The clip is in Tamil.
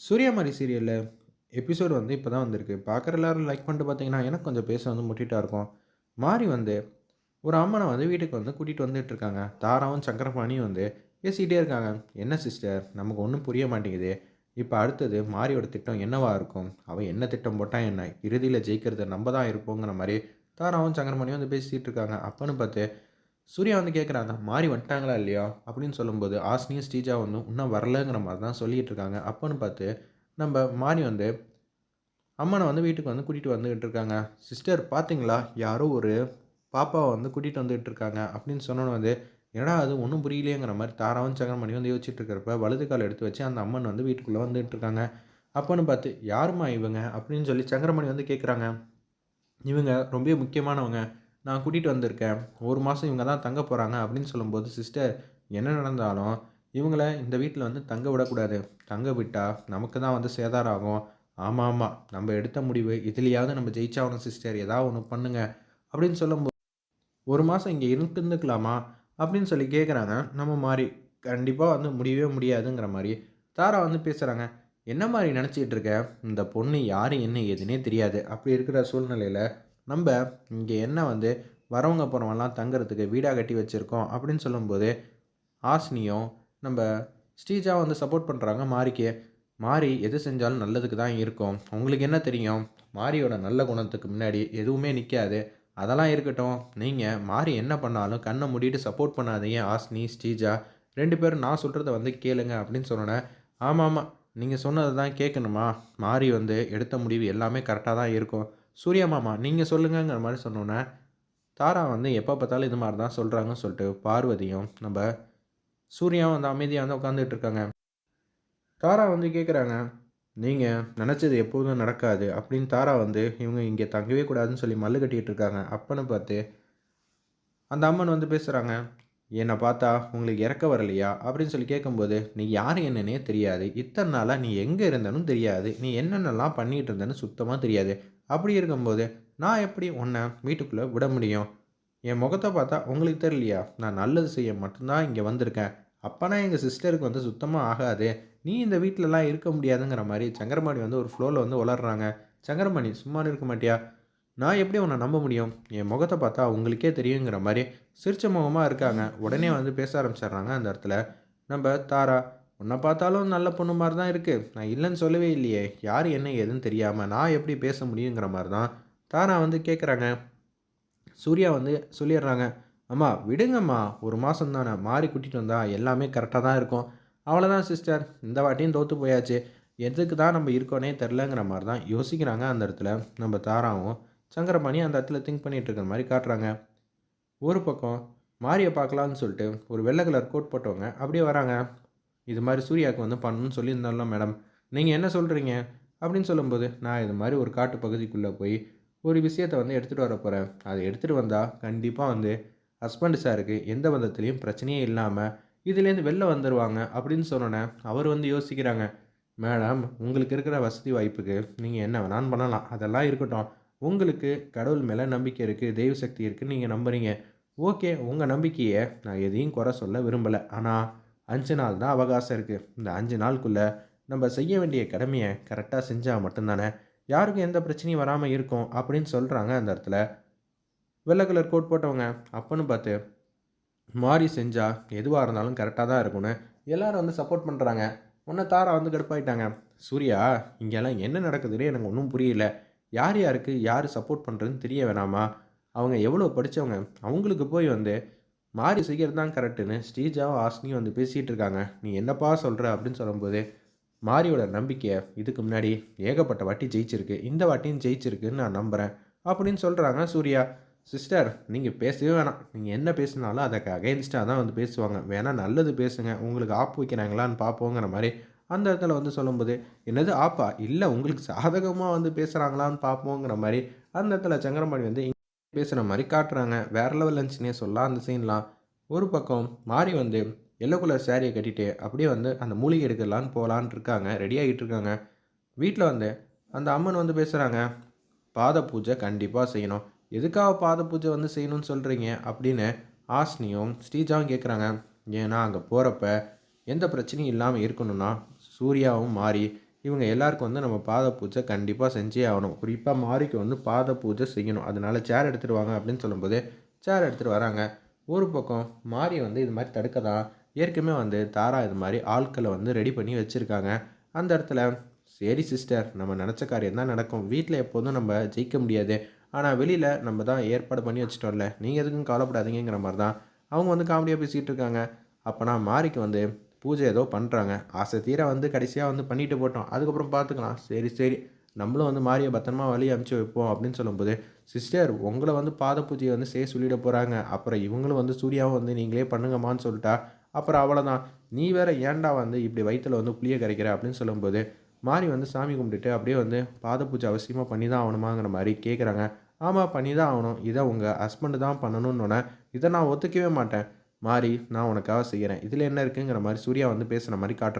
சூர்யாமாரி சீரியலில் எபிசோடு வந்து இப்போ தான் வந்திருக்கு. பார்க்குற எல்லாரும் லைக் பண்ணிட்டு பார்த்தீங்கன்னா எனக்கு கொஞ்சம் பேச வந்து முட்டிட்டா இருக்கும். மாறி வந்து ஒரு அம்மனை வந்து வீட்டுக்கு வந்து கூட்டிகிட்டு வந்துட்டு இருக்காங்க. தாராவும் சங்கரபாணியும் வந்து பேசிக்கிட்டே இருக்காங்க. என்ன சிஸ்டர் நமக்கு ஒன்றும் புரிய மாட்டேங்குது. இப்போ அடுத்தது மாரியோட திட்டம் என்னவா இருக்கும்? அவள் என்ன திட்டம் போட்டால் என்ன? இறுதியில் ஜெயிக்கிறது நம்ம தான் இருப்போங்கிற மாதிரி தாராவும் சங்கரமணியும் வந்து பேசிகிட்டு இருக்காங்க. அப்போன்னு பார்த்து சூர்யா வந்து கேட்குறாங்க மாறி வந்துட்டாங்களா இல்லையா? அப்படின்னு சொல்லும்போது ஆஸ்னியும் ஸ்ரீஜா வந்து இன்னும் வரலங்கிற மாதிரி தான் சொல்லிகிட்டு இருக்காங்க. அப்போன்னு பார்த்து நம்ம மாறி வந்து அம்மனை வந்து வீட்டுக்கு வந்து கூட்டிகிட்டு வந்துகிட்டு இருக்காங்க. சிஸ்டர் பார்த்தீங்களா யாரோ ஒரு பாப்பாவை வந்து கூட்டிகிட்டு வந்துகிட்டு இருக்காங்க. அப்படின்னு சொன்னோன்னு வந்து ஏன்னா அது? ஒன்றும் புரியலையேங்கிற மாதிரி தாராவும் சங்கரமணி வந்து யோசிச்சுட்டு இருக்கிறப்ப வலது கால் எடுத்து வச்சு அந்த அம்மன் வந்து வீட்டுக்குள்ளே வந்துட்டு இருக்காங்க. அப்போன்னு பார்த்து யாருமா இவங்க? அப்படின்னு சொல்லி சங்கரமணி வந்து கேட்குறாங்க இவங்க ரொம்ப முக்கியமானவங்க. நான் கூட்டிகிட்டு வந்திருக்கேன். ஒரு மாதம் இவங்க தான் தங்க போகிறாங்க அப்படின்னு சொல்லும்போது சிஸ்டர் என்ன நடந்தாலும் இவங்கள இந்த வீட்டில் வந்து தங்க விடக்கூடாது. தங்க விட்டால் நமக்கு தான் வந்து சேதாரம் ஆகும் ஆமாம் ஆமாம் நம்ம எடுத்த முடிவு இதுலையாவது நம்ம ஜெயிச்சாகணும் சிஸ்டர் ஏதாவது ஒன்று பண்ணுங்க அப்படின்னு சொல்லும்போது ஒரு மாதம் இங்கே இருந்துக்கலாமா அப்படின்னு சொல்லி கேட்குறாங்க நம்ம மாதிரி கண்டிப்பாக வந்து முடியவே முடியாதுங்கிற மாதிரி தாரா வந்து பேசுகிறாங்க என்ன மாதிரி நினச்சிக்கிட்டு இருக்க? இந்த பொண்ணு யார் என்ன எதுனே தெரியாது. அப்படி இருக்கிற சூழ்நிலையில் நம்ம இங்கே என்ன வந்து வரவங்க போகிறவங்கலாம் தங்குறதுக்கு வீடாக கட்டி வச்சுருக்கோம் அப்படின்னு சொல்லும்போது ஆஸ்னியும் நம்ம ஸ்ரீஜா வந்து சப்போர்ட் பண்ணுறாங்க மாரிக்கு. மாறி எது செஞ்சாலும் நல்லதுக்கு தான் இருக்கும். உங்களுக்கு என்ன தெரியும்? மாரியோட நல்ல குணத்துக்கு முன்னாடி எதுவுமே நிற்காது அதெல்லாம் இருக்கட்டும். நீங்கள் மாறி என்ன பண்ணாலும் கண்ணை மூடிட்டு சப்போர்ட் பண்ணாதீங்க ஆஸ்னி ஸ்ரீஜா. ரெண்டு பேரும் நான் சொல்கிறத வந்து கேளுங்க அப்படின்னு சொன்னேன் ஆமாம் ஆமாம் நீங்கள் சொன்னது தான் கேட்கணுமா? மாறி வந்து எடுத்த முடிவு எல்லாமே கரெக்டாக தான் இருக்கும். சூர்யா மாமா நீங்கள் சொல்லுங்கங்கிற மாதிரி சொன்னோன்னே தாரா வந்து எப்போ பார்த்தாலும் இது மாதிரி தான் சொல்கிறாங்கன்னு சொல்லிட்டு பார்வதியும் நம்ம சூர்யாவும் வந்து அமைதியாக வந்து உட்காந்துட்டு இருக்காங்க. தாரா வந்து கேட்குறாங்க நீங்கள் நினச்சது எப்போதும் நடக்காது அப்படின்னு தாரா வந்து இவங்க இங்கே தங்கவே கூடாதுன்னு சொல்லி மல்லு கட்டிகிட்டு இருக்காங்க அப்பன்னு பார்த்து அந்த அம்மன் வந்து பேசுகிறாங்க என்னை பார்த்தா உங்களுக்கு இறக்க வரலையா? அப்படின்னு சொல்லி கேட்கும்போது நீ யார் என்னன்னே தெரியாது. இத்தனை நாளாக நீ எங்கே இருந்தனும் தெரியாது. நீ என்னென்னலாம் பண்ணிகிட்டு இருந்தேன்னு சுத்தமாக தெரியாது. அப்படி இருக்கும்போது நான் எப்படி உன்னை வீட்டுக்குள்ளே விட முடியும்? என் முகத்தை பார்த்தா உங்களுக்கு தெரியலையா? நான் நல்லது செய்ய மட்டும்தான் இங்கே வந்திருக்கேன். அப்போனா எங்கள் சிஸ்டருக்கு வந்து சுத்தமாக ஆகாது. நீ இந்த வீட்டிலலாம் இருக்க முடியாதுங்கிற மாதிரி சங்கரமணி வந்து ஒரு ஃப்ளோவில் வந்து வளர்றாங்க சங்கரமணி சும்மா இருக்க மாட்டியா? நான் எப்படி உன்னை நம்ப முடியும்? என் முகத்தை பார்த்தா உங்களுக்கே தெரியுங்கிற மாதிரி சிரிச்ச முகமாக இருக்காங்க. உடனே வந்து பேச ஆரம்பிச்சிடுறாங்க அந்த இடத்துல. நம்ம தாரா உன்னை பார்த்தாலும் நல்ல பொண்ணு மாதிரி தான் இருக்குது நான் இல்லைன்னு சொல்லவே இல்லையே. யார் என்ன ஏதுன்னு தெரியாமல் நான் எப்படி பேச முடியுங்கிற மாதிரி தான் தாரா வந்து கேட்குறாங்க சூர்யா வந்து சொல்லிடுறாங்க அம்மா விடுங்கம்மா. ஒரு மாதம் தானே. மாறி கூட்டிகிட்டு வந்தால் எல்லாமே கரெக்டாக தான் இருக்கும். அவ்வளோதான் சிஸ்டர் இந்த வாட்டியும் தோற்று போயாச்சு. எதுக்கு தான் நம்ம இருக்கோனே தெரிலங்கிற மாதிரி தான் யோசிக்கிறாங்க அந்த இடத்துல நம்ம தாராவும். சங்கரமணி அந்த இடத்துல திங்க் பண்ணிகிட்டு இருக்கிற மாதிரி காட்டுறாங்க. ஒரு பக்கம் மாரியை பார்க்கலான்னு சொல்லிட்டு ஒரு வெள்ளை கலர் கோட் போட்டவங்க அப்படியே வராங்க. இது மாதிரி சூர்யாவுக்கு வந்து பண்ணணும்னு சொல்லியிருந்தாலும் மேடம் நீங்கள் என்ன சொல்கிறீங்க அப்படின்னு சொல்லும்போது நான் இது மாதிரி ஒரு காட்டு பகுதிக்குள்ளே போய் ஒரு விஷயத்தை வந்து எடுத்துகிட்டு வர போகிறேன் அதை எடுத்துகிட்டு வந்தால் கண்டிப்பாக வந்து ஹஸ்பண்ட் சாருக்கு எந்த விதத்துலேயும் பிரச்சனையே இல்லாமல் இதுலேருந்து வெளில வந்துடுவாங்க அப்படின்னு சொன்னோன்னே அவர் வந்து யோசிக்கிறாங்க மேடம் உங்களுக்கு இருக்கிற வசதி வாய்ப்புக்கு நீங்கள் என்ன வேணாலும் பண்ணலாம். அதெல்லாம் இருக்கட்டும். உங்களுக்கு கடவுள் மேலே நம்பிக்கை இருக்குது தெய்வ சக்தி இருக்குதுன்னு நீங்கள் நம்புகிறீங்க ஓகே உங்கள் நம்பிக்கையை நான் எதையும் குறை சொல்ல விரும்பலை. ஆனால் அஞ்சு நாள் தான் அவகாசம் இருக்குது இந்த அஞ்சு நாளுக்குள்ளே நம்ம செய்ய வேண்டிய கடமையை கரெக்டாக செஞ்சால் மட்டும்தானே? யாருக்கும் எந்த பிரச்சனையும் வராமல் இருக்கும் அப்படின்னு சொல்கிறாங்க அந்த இடத்துல. வெள்ளை கலர் கோட் போட்டவங்க அப்பன்னு பார்த்து மாறி செஞ்சால் எதுவாக இருந்தாலும் கரெக்டாக தான் இருக்கும்னு எல்லோரும் வந்து சப்போர்ட் பண்ணுறாங்க உன்னை தாரா வந்து கடுப்பாயிட்டாங்க. சூர்யா இங்கெல்லாம் என்ன நடக்குதுன்னு எனக்கு ஒன்றும் புரியல. யார் யாருக்கு யார் சப்போர்ட் பண்ணுறதுன்னு தெரிய வேணாமா? அவங்க எவ்வளோ படித்தவங்க அவங்களுக்கு போய் வந்து மாறி செய்கிறது தான் கரெக்டுன்னு ஸ்ரீஜாவும் ஆஸ்னியும் வந்து பேசிகிட்டு இருக்காங்க நீ என்னப்பா சொல்கிற அப்படின்னு சொல்லும்போது மாரியோட நம்பிக்கையை இதுக்கு முன்னாடி ஏகப்பட்ட வாட்டி ஜெயிச்சிருக்கு. இந்த வாட்டியும் ஜெயிச்சிருக்குன்னு நான் நம்புகிறேன் அப்படின்னு சொல்கிறாங்க சூர்யா. சிஸ்டர் நீங்கள் பேசவே வேணாம். நீங்கள் என்ன பேசினாலும் அதுக்கு அகைன்ஸ்டாக தான் வந்து பேசுவாங்க. வேணால் நல்லது பேசுங்க. உங்களுக்கு ஆப்பு வைக்கிறாங்களான்னு பார்ப்போங்கிற மாதிரி அந்த இடத்துல வந்து சொல்லும்போது என்னது ஆப்பா? இல்லை உங்களுக்கு சாதகமாக வந்து பேசுகிறாங்களான்னு பார்ப்போங்கிற மாதிரி அந்த இடத்துல சங்கரமணி வந்து பேசுகிற மாதிரி காட்டுறாங்க. வேற லெவல் இருந்துச்சுன்னே சொல்லலாம். அந்த சீன்லாம் ஒரு பக்கம் மாறி வந்து எல்லோ கலர் சேரீயை கட்டிட்டு அப்படியே வந்து அந்த மூலிகை எடுக்கலான்னு போகலான் இருக்காங்க. ரெடி ஆகிட்டு இருக்காங்க. வீட்டில் வந்து அந்த அம்மன் வந்து பேசுகிறாங்க பாத பூஜை கண்டிப்பாக செய்யணும். எதுக்காக பாத பூஜை வந்து செய்யணும்னு சொல்கிறீங்க அப்படின்னு ஆஸ்னியும் ஸ்ரீஜாவும் கேட்குறாங்க ஏன்னா அங்கே போகிறப்ப எந்த பிரச்சனையும் இல்லாமல் இருக்கணும்னா சூர்யாவும் மாறி இவங்க எல்லாருக்கும் வந்து நம்ம பாத பூஜை கண்டிப்பாக செஞ்சே ஆகணும். குறிப்பாக மாரிக்கு வந்து பாத பூஜை செய்யணும். அதனால சேர் எடுத்துகிட்டு வாங்க அப்படின்னு சொல்லும்போது சேர் எடுத்துகிட்டு வராங்க. ஒரு பக்கம் மாரி வந்து இது மாதிரி தடுக்க தான் ஏற்கனவே வந்து தாரா இது மாதிரி ஆட்களை வந்து ரெடி பண்ணி வச்சுருக்காங்க. அந்த இடத்துல சரி சிஸ்டர் நம்ம நினச்ச காரியம் தான் நடக்கும். வீட்டில் எப்போதும் நம்ம ஜெயிக்க முடியாது. ஆனால் வெளியில் நம்ம தான் ஏற்பாடு பண்ணி வச்சுட்டோம்ல. நீங்கள் எதுக்கும் கவலைப்படாதீங்கிற மாதிரி தான். அவங்க வந்து காமெடியாக பேசிகிட்டு இருக்காங்க. அப்போனா மாரிக்கு வந்து பூஜை ஏதோ பண்ணுறாங்க ஆசை தீர வந்து கடைசியாக வந்து பண்ணிட்டு போட்டோம். அதுக்கப்புறம் பார்த்துக்கலாம் சரி சரி. நம்மளும் வந்து மாரியை பத்திரமா வழி அமுச்சு வைப்போம் அப்படின்னு சொல்லும்போது சிஸ்டர் உங்களை வந்து பாத பூஜையை வந்து செய்ய சொல்லிட போகிறாங்க அப்புறம் இவங்களும் வந்து சூர்யாவும் வந்து நீங்களே பண்ணுங்கம்மான்னு சொல்லிட்டா அப்புறம் அவ்வளோதான் நீ வேற ஏன்டா வந்து இப்படி வயிற்றில் வந்து புளிய கரைக்கிற? அப்படின்னு சொல்லும்போது மாரி வந்து சாமி கும்பிட்டுட்டு அப்படியே வந்து பாத பூஜை அவசியமாக பண்ணி தான் ஆகணுமாங்கிற மாதிரி கேட்குறாங்க ஆமாம் பண்ணி தான் ஆகணும். இதை உங்கள் ஹஸ்பண்டு தான் பண்ணணும்னு இதை நான் ஒத்துக்கவே மாட்டேன். மாறி நான் உனக்காக செய்கிறேன். இதில் என்ன இருக்குங்கிற மாதிரி சூர்யா வந்து பேசுகிற மாதிரி காட்டுறேன்